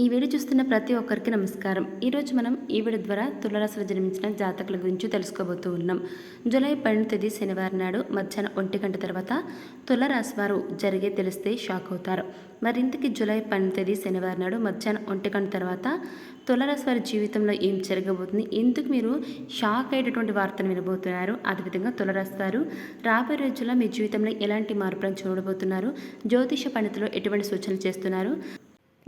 ఈ వీడియో చూస్తున్న ప్రతి ఒక్కరికి నమస్కారం. ఈరోజు మనం ఈ వీడియో ద్వారా తులరాశిలో జన్మించిన జాతకుల గురించి తెలుసుకోబోతూ ఉన్నాం. జూలై పన్నెండు తేదీ శనివారం నాడు మధ్యాహ్నం ఒంటి గంట తర్వాత తులరాశి వారు జరిగే తెలిస్తే షాక్ అవుతారు. మరింతకి జూలై పన్నెండు తేదీ శనివారం నాడు మధ్యాహ్నం ఒంటి గంట తర్వాత తులరాశి వారి జీవితంలో ఏం జరగబోతుంది? ఎందుకు మీరు షాక్ అయ్యేటటువంటి వార్తను వినబోతున్నారు? అదేవిధంగా తులరాశి వారు రాబోయే రోజుల్లో మీ జీవితంలో ఎలాంటి మార్పులను చూడబోతున్నారు? జ్యోతిష పండితులు ఎటువంటి సూచనలు చేస్తున్నారు?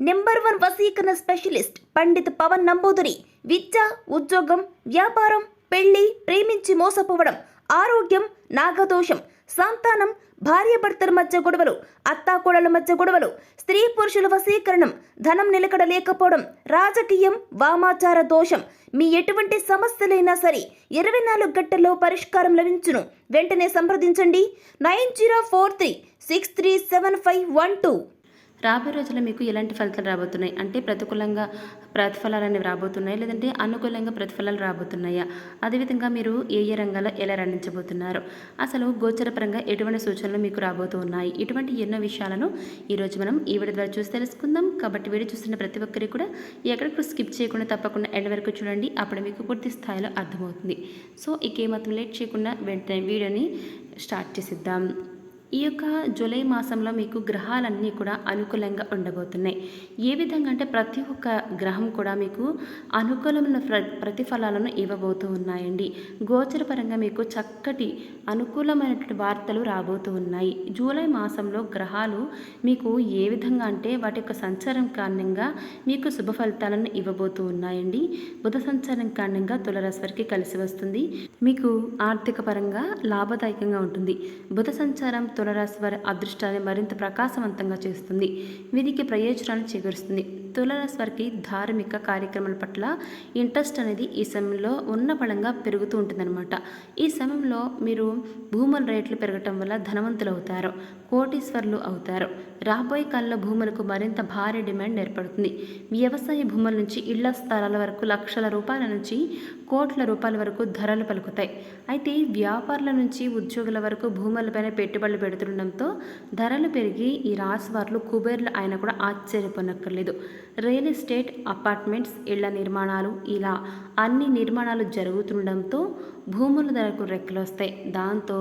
నెంబర్ వన్ వసీకరణ స్పెషలిస్ట్ పండిత్ పవన్ నంబూదురి. విద్య ఉద్యోగం వ్యాపారం పెళ్ళి ప్రేమించి మోసపోవడం ఆరోగ్యం నాగదోషం సంతానం భార్యాభర్తల మధ్య గొడవలు అత్తాకోడల మధ్య గొడవలు స్త్రీ పురుషుల వశీకరణం ధనం నిలకడ లేకపోవడం రాజకీయం వామాచార దోషం. మీ ఎటువంటి సమస్యలైనా సరే ఇరవై నాలుగు గంటల్లో పరిష్కారం లభించును. వెంటనే సంప్రదించండి. Nine zero four three six three seven five one two. రాబోయే రోజుల్లో మీకు ఎలాంటి ఫలితాలు రాబోతున్నాయి? అంటే ప్రతికూలంగా ప్రతిఫలాలు అనేవి రాబోతున్నాయి? లేదంటే అనుకూలంగా ప్రతిఫలాలు రాబోతున్నాయా? అదేవిధంగా మీరు ఏ ఏ రంగాల్లో ఎలా రాణించబోతున్నారు? అసలు గోచరపరంగా ఎటువంటి సూచనలు మీకు రాబోతూ ఉన్నాయి? ఇటువంటి ఎన్నో విషయాలను ఈరోజు మనం ఈ వీడియో ద్వారా చూసి తెలుసుకుందాం. కాబట్టి వీడియో చూస్తున్న ప్రతి ఒక్కరికి కూడా ఎక్కడికి స్కిప్ చేయకుండా తప్పకుండా ఎండ్ వరకు చూడండి. అప్పుడు మీకు పూర్తి స్థాయిలో అర్థమవుతుంది. సో ఇక ఏమాత్రం లేట్ చేయకుండా వెంటనే వీడియోని స్టార్ట్ చేసిద్దాం. ఈ యొక్క జూలై మాసంలో మీకు గ్రహాలన్నీ కూడా అనుకూలంగా ఉండబోతున్నాయి. ఏ విధంగా అంటే ప్రతి ఒక్క గ్రహం కూడా మీకు అనుకూలమైన ప్ర ప్రతిఫలాలను ఇవ్వబోతూ ఉన్నాయండి. గోచరపరంగా మీకు చక్కటి అనుకూలమైనటువంటి వార్తలు రాబోతూ ఉన్నాయి. జూలై మాసంలో గ్రహాలు మీకు ఏ విధంగా అంటే వాటి యొక్క సంచారం కారణంగా మీకు శుభ ఫలితాలను ఇవ్వబోతూ ఉన్నాయండి. బుధ సంచారం కారణంగా తులరాశి వారికి కలిసి వస్తుంది. మీకు ఆర్థిక పరంగా లాభదాయకంగా ఉంటుంది. బుధ సంచారం తులరాశి వారి అదృష్టాన్ని మరింత ప్రకాశవంతంగా చేస్తుంది. వీరికి ప్రయోజనాలు చేకూరుస్తుంది. తులరాశి ధార్మిక కార్యక్రమాల పట్ల ఇంట్రెస్ట్ అనేది ఈ సమయంలో ఉన్న బలంగా పెరుగుతూ ఉంటుందన్నమాట. ఈ సమయంలో మీరు భూముల రేట్లు పెరగటం వల్ల ధనవంతులు అవుతారు కోటీశ్వరులు అవుతారు. రాబోయే కాలంలో భూములకు మరింత భారీ డిమాండ్ ఏర్పడుతుంది. వ్యవసాయ భూముల నుంచి ఇళ్ళ స్థలాల వరకు లక్షల రూపాయల నుంచి కోట్ల రూపాయల వరకు ధరలు పలుకుతాయి. అయితే వ్యాపారుల నుంచి ఉద్యోగుల వరకు భూములపైన పెట్టుబడులు పెడుతుండడంతో ధరలు పెరిగి ఈ రాశివారులు కుబేర్లు ఆయన కూడా ఆశ్చర్యపోనక్కర్లేదు. రియల్ ఎస్టేట్ అపార్ట్మెంట్స్ ఇళ్ళ నిర్మాణాలు ఇలా అన్ని నిర్మాణాలు జరుగుతుండడంతో భూముల ధరకు రెక్కలు వస్తాయి దాంతో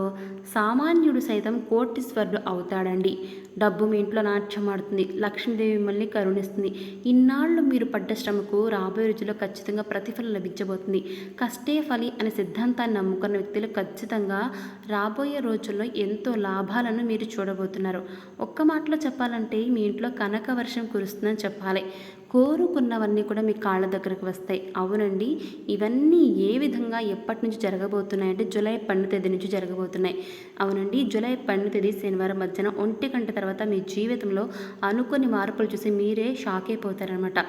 సామాన్యుడు సైతం కోటీశ్వరుడు అవుతాడండి. డబ్బు మీ ఇంట్లో నాట్యమాడుతుంది లక్ష్మీదేవి మిమ్మల్ని కరుణిస్తుంది. ఇన్నాళ్ళు మీరు పడ్డ శ్రమకు రాబోయే రుచిలో ఖచ్చితంగా ప్రతిఫలం లభించబోతుంది. కష్టే ఫలి అనే సిద్ధాంతాన్ని నమ్ముకున్న వ్యక్తులు ఖచ్చితంగా రాబోయే రోజుల్లో ఎంతో లాభాలను మీరు చూడబోతున్నారు. ఒక్క మాటలో చెప్పాలంటే మీ ఇంట్లో కనక వర్షం కురుస్తుందని చెప్పాలి. కోరుకున్నవన్నీ కూడా మీ కాళ్ళ దగ్గరకు వస్తాయి. అవునండి. ఇవన్నీ ఏ విధంగా ఎప్పటి నుంచి జరగబోతున్నాయంటే జూలై పన్నెండు తేదీ నుంచి జరగబోతున్నాయి. అవునండి. జూలై పన్నెండు తేదీ శనివారం మధ్యాహ్నం ఒంటి గంట తర్వాత మీ జీవితంలో అనుకుని మార్పులు చూసి మీరే షాక్ అయిపోతారనమాట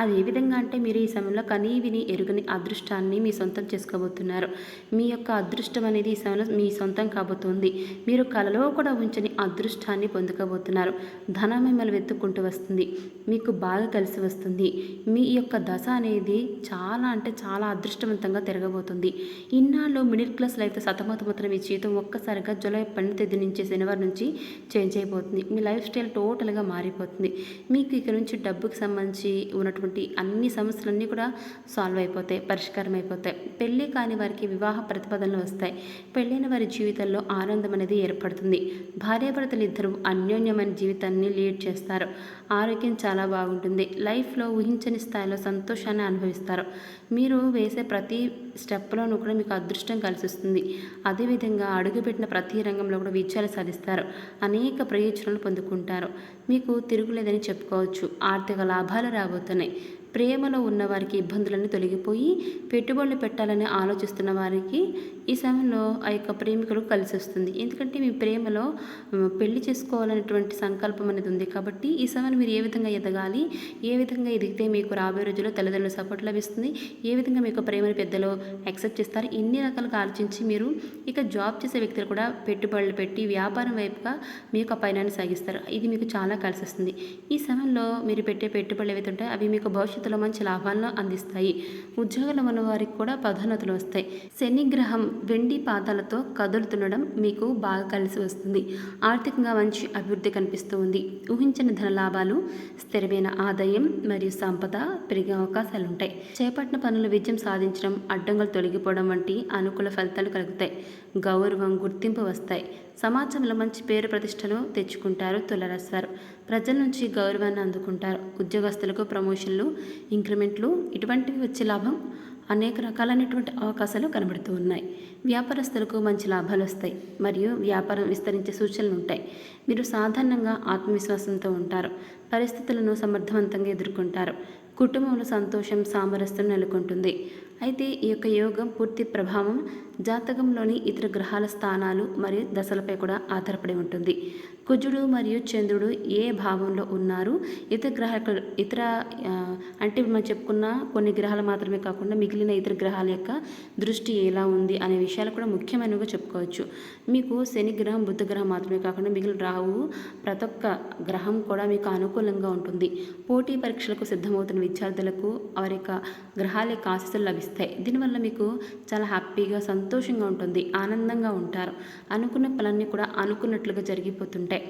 అది ఏ విధంగా అంటే మీరు ఈ సమయంలో కనీ విని ఎరుగని అదృష్టాన్ని మీ సొంతం చేసుకోబోతున్నారు. మీ యొక్క అదృష్టం అనేది ఈ సమయంలో మీ సొంతం కాబోతుంది. మీరు కలలో కూడా ఉంచని అదృష్టాన్ని పొందుకోబోతున్నారు. ధనం మిమ్మల్ని వెతుక్కుంటూ వస్తుంది. మీకు బాగా కలిసి వస్తుంది. మీ యొక్క దశ అనేది చాలా అంటే చాలా అదృష్టవంతంగా తిరగబోతుంది. ఇన్నాళ్ళు మిడిల్ క్లాస్ లైఫ్ సతమతమవుతున్న మీ జీవితం ఒక్కసారిగా జూలై పన్నెండు తేదీ నుంచి శనివారం నుంచి చేంజ్ అయిపోతుంది. మీ లైఫ్ స్టైల్ టోటల్గా మారిపోతుంది. మీకు ఇక నుంచి డబ్బుకి సంబంధించి ఉన్నటువంటి అన్ని సమస్యలన్నీ కూడా సాల్వ్ అయిపోతాయి పరిష్కారం అయిపోతాయి. పెళ్ళి కాని వారికి వివాహ ప్రతిపాదనలు వస్తాయి. పెళ్ళైన వారి జీవితంలో ఆనందం అనేది ఏర్పడుతుంది. భార్యాభర్తలు ఇద్దరు అన్యోన్యమైన జీవితాన్ని లీడ్ చేస్తారు. ఆరోగ్యం చాలా బాగుంటుంది. లైఫ్లో ఊహించని స్థాయిలో సంతోషాన్ని అనుభవిస్తారు. మీరు వేసే ప్రతి స్టెప్లోనూ కూడా మీకు అదృష్టం కలిసి వస్తుంది. అదేవిధంగా అడుగుపెట్టిన ప్రతి రంగంలో కూడా విజయాలు సాధిస్తారు. అనేక ప్రయోజనాలు పొందుకుంటారు. మీకు తిరుగులేదని చెప్పుకోవచ్చు. ఆర్థిక లాభాలు రాబోతున్నాయి. ప్రేమలో ఉన్న వారికి ఇబ్బందులన్నీ తొలగిపోయి పెట్టుబడులు పెట్టాలని ఆలోచిస్తున్న వారికి ఈ సమయంలో ఆ యొక్క ప్రేమికులు కలిసి వస్తుంది. ఎందుకంటే మీ ప్రేమలో పెళ్ళి చేసుకోవాలనేటువంటి సంకల్పం అనేది ఉంది కాబట్టి ఈ సమయం మీరు ఏ విధంగా ఎదగాలి? ఏ విధంగా ఎదిగితే మీకు రాబోయే రోజుల్లో తల్లిదండ్రుల సపోర్ట్ లభిస్తుంది? ఏ విధంగా మీకు ప్రేమను పెద్దలు యాక్సెప్ట్ చేస్తారు? ఇన్ని రకాలుగా ఆలోచించి మీరు ఇక జాబ్ చేసే వ్యక్తులు కూడా పెట్టుబడులు పెట్టి వ్యాపారం వైపుగా మీ యొక్క పయనాన్ని సాగిస్తారు. ఇది మీకు చాలా కలిసి వస్తుంది. ఈ సమయంలో మీరు పెట్టే పెట్టుబడులు ఏవైతే ఉంటాయో అవి మీకు భవిష్యత్తు భవిష్యత్తులో మంచి లాభాలను అందిస్తాయి. ఉద్యోగాలు ఉన్న వారికి కూడా పదోన్నతులు వస్తాయి. శనిగ్రహం వెండి పాదాలతో కదులుతుండడం మీకు బాగా కలిసి వస్తుంది. ఆర్థికంగా మంచి అభివృద్ధి కనిపిస్తూ ఉంది. ఊహించని ధన లాభాలు స్థిరమైన ఆదాయం మరియు సంపద పెరిగే అవకాశాలు ఉంటాయి. చేపట్టిన పనులు విజయం సాధించడం అడ్డంకులు తొలగిపోవడం వంటి అనుకూల ఫలితాలు కలుగుతాయి. గౌరవం గుర్తింపు వస్తాయి. సమాజంలో మంచి పేరు ప్రతిష్టలు తెచ్చుకుంటారు తులరాశివారు ప్రజల నుంచి గౌరవాన్ని అందుకుంటారు. ఉద్యోగస్తులకు ప్రమోషన్లు ఇంక్రిమెంట్లు ఇటువంటివి వచ్చే లాభం అనేక రకాలైనటువంటి అవకాశాలు కనబడుతూ ఉన్నాయి. వ్యాపారస్తులకు మంచి లాభాలు వస్తాయి మరియు వ్యాపారం విస్తరించే సూచనలు ఉంటాయి. మీరు సాధారణంగా ఆత్మవిశ్వాసంతో ఉంటారు. పరిస్థితులను సమర్థవంతంగా ఎదుర్కొంటారు. కుటుంబంలో సంతోషం సామరస్యం నెలకొంటుంది. అయితే ఈ యొక్క యోగం పూర్తి ప్రభావం జాతకంలోని ఇతర గ్రహాల స్థానాలు మరియు దశలపై కూడా ఆధారపడి ఉంటుంది. కుజుడు మరియు చంద్రుడు ఏ భావంలో ఉన్నారు? ఇతర గ్రహ ఇతర అంటే మనం చెప్పుకున్న కొన్ని గ్రహాలు మాత్రమే కాకుండా మిగిలిన ఇతర గ్రహాల యొక్క దృష్టి ఎలా ఉంది అనే విషయాలు కూడా ముఖ్యమైనవిగా చెప్పుకోవచ్చు. మీకు శని గ్రహం బుద్ధ గ్రహం మాత్రమే కాకుండా మిగిలిన రాహువు ప్రతి ఒక్క గ్రహం కూడా మీకు అనుకూలంగా ఉంటుంది. పోటీ పరీక్షలకు సిద్ధమవుతున్న విద్యార్థులకు వారి యొక్క గ్రహాల యొక్క ఆశీస్సులు లభిస్తాయి. దీనివల్ల మీకు చాలా హ్యాపీగా సంతోషంగా ఉంటుంది ఆనందంగా ఉంటారు. అనుకున్న పనులన్నీ కూడా అనుకున్నట్లుగా జరిగిపోతుంటాయి.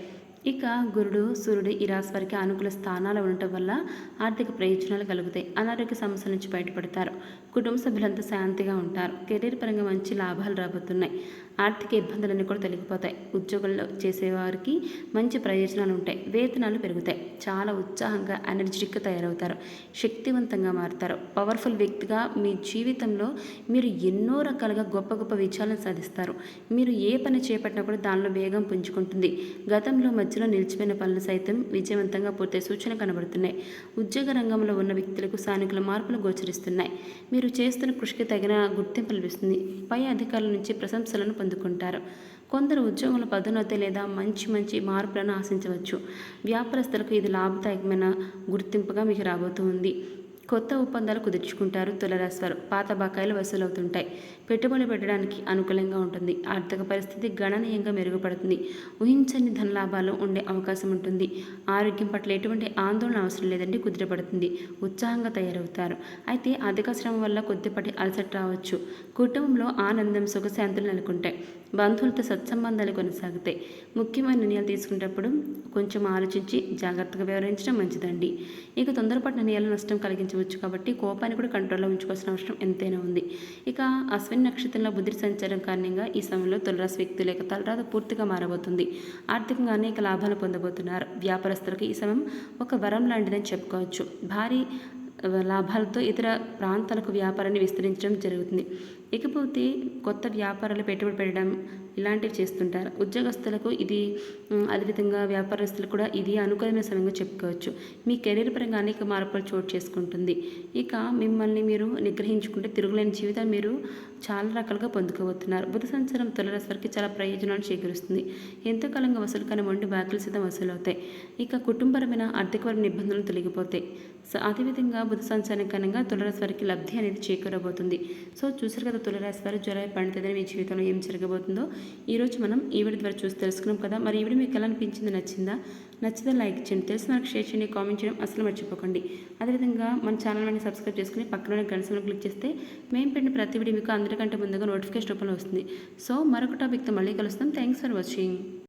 ఇక గురుడు సూర్యుడు ఈ రాశి వారికి అనుకూల స్థానాలు ఉండటం వల్ల ఆర్థిక ప్రయోజనాలు కలుగుతాయి. అనారోగ్య సమస్యల నుంచి బయటపడతారు. కుటుంబ సభ్యులంతా శాంతిగా ఉంటారు. కెరీర్ పరంగా మంచి లాభాలు రాబోతున్నాయి. ఆర్థిక ఇబ్బందులన్నీ కూడా తొలగిపోతాయి. ఉద్యోగంలో చేసేవారికి మంచి ప్రయోజనాలు ఉంటాయి. వేతనాలు పెరుగుతాయి. చాలా ఉత్సాహంగా ఎనర్జెటిక్గా తయారవుతారు. శక్తివంతంగా మారుతారు. పవర్ఫుల్ వ్యక్తిగా మీ జీవితంలో మీరు ఎన్నో రకాలుగా గొప్ప గొప్ప విజయాలను సాధిస్తారు. మీరు ఏ పని చేపట్టినా కూడా దానిలో వేగం పుంజుకుంటుంది. గతంలో మధ్యలో నిలిచిపోయిన పనులు సైతం విజయవంతంగా పూర్తయ్యే సూచన కనబడుతున్నాయి. ఉద్యోగ రంగంలో ఉన్న వ్యక్తులకు సానుకూల మార్పులు గోచరిస్తున్నాయి. మీరు చేస్తున్న కృషికి తగిన గుర్తింపు లభిస్తుంది. పై అధికారుల నుంచి ప్రశంసలను పొందుకుంటారు. కొందరు ఉద్యోగుల పదోన్నతి లేదా మంచి మంచి మార్పులను ఆశించవచ్చు. వ్యాపారస్తులకు ఇది లాభదాయకమైన గుర్తింపుగా మీకు రాబోతుంది. కొత్త ఒప్పందాలు కుదుర్చుకుంటారు తులరాశివారు పాత బకాయిలు వసూలవుతుంటాయి. పెట్టుబడి పెట్టడానికి అనుకూలంగా ఉంటుంది. ఆర్థిక పరిస్థితి గణనీయంగా మెరుగుపడుతుంది. ఊహించని ధన లాభాలు ఉండే అవకాశం ఉంటుంది. ఆరోగ్యం పట్ల ఎటువంటి ఆందోళన అవసరం లేదండి కుదిరపడుతుంది ఉత్సాహంగా తయారవుతారు. అయితే అధిక శ్రమ వల్ల కొద్దిపాటి అలసట రావచ్చు. కుటుంబంలో ఆనందం సుఖశాంతులు నెలకొంటాయి. బంధువులతో సత్సంబంధాలు కొనసాగుతాయి. ముఖ్యమైన నిర్ణయాలు తీసుకునేటప్పుడు కొంచెం ఆలోచించి జాగ్రత్తగా వ్యవహరించడం మంచిదండి. ఇక తొందరపాటు నిర్ణయాలు నష్టం కలిగించవచ్చు. కాబట్టి కోపాన్ని కూడా కంట్రోల్లో ఉంచుకోవాల్సిన అవసరం ఎంతైనా ఉంది. ఇక అశ్విని నక్షత్రంలో బుద్ధి సంచారం కారణంగా ఈ సమయంలో తులరాశి వ్యక్తుల యొక్క తలరాత పూర్తిగా మారబోతుంది. ఆర్థికంగా అనేక లాభాలు పొందబోతున్నారు. వ్యాపారస్తులకు ఈ సమయం ఒక వరం లాంటిదని చెప్పుకోవచ్చు. భారీ లాభాలతో ఇతర ప్రాంతాలకు వ్యాపారాన్ని విస్తరించడం జరుగుతుంది. ఇకపోతే కొత్త వ్యాపారాలు పెట్టుబడి పెట్టడం ఇలాంటివి చేస్తుంటారు. ఉద్యోగస్తులకు ఇది అదేవిధంగా వ్యాపారస్తులకు కూడా ఇది అనుకూలమైన సమయంగా చెప్పుకోవచ్చు. మీ కెరీర్ పరంగా అనేక మార్పులు చోటు చేసుకుంటుంది. ఇక మిమ్మల్ని మీరు నిగ్రహించుకుంటే తిరుగులేని జీవితం మీరు చాలా రకాలుగా పొందుకోబోతున్నారు. బుధ సంచారం తులరాశి వారికి చాలా ప్రయోజనాలు చేకూరుస్తుంది. ఎంతో కాలంగా వసూలు కానీ మొండి బాకీలు సిద్ధం వసూలవుతాయి. ఇక కుటుంబపరమైన ఆర్థికపరమైన ఇబ్బందులు తొలగిపోతాయి. సో అదేవిధంగా బుధ సంచారం కారణంగా తులరాశి వారికి లబ్ధి అనేది చేకూరబోతుంది. సో చూసారు కదా తులరాశి వారు జ్వరాయి పండుతుందని మీ జీవితంలో ఏం జరగబోతుందో. ఈరోజు మనం ఈవిడ ద్వారా చూసి తెలుసుకున్నాం కదా. మరి ఈవిడ మీకు ఎలా అనిపించింది నచ్చిందా? నచ్చితే లైక్ చేయండి తెలిసి మనకు షేర్ చేయండి కామెంట్ చేయడం అసలు మర్చిపోకండి. అదేవిధంగా మన ఛానల్ అని సబ్స్క్రైబ్ చేసుకుని పక్కన గంటలను క్లిక్ చేస్తే మేము పెట్టిన ప్రతి వీడియో మీకు అందరికంటే ముందుగా నోటిఫికేషన్ రూపంలో వస్తుంది. సో మరొక టాపిక్తో మళ్ళీ కలుస్తాం. Thanks for watching.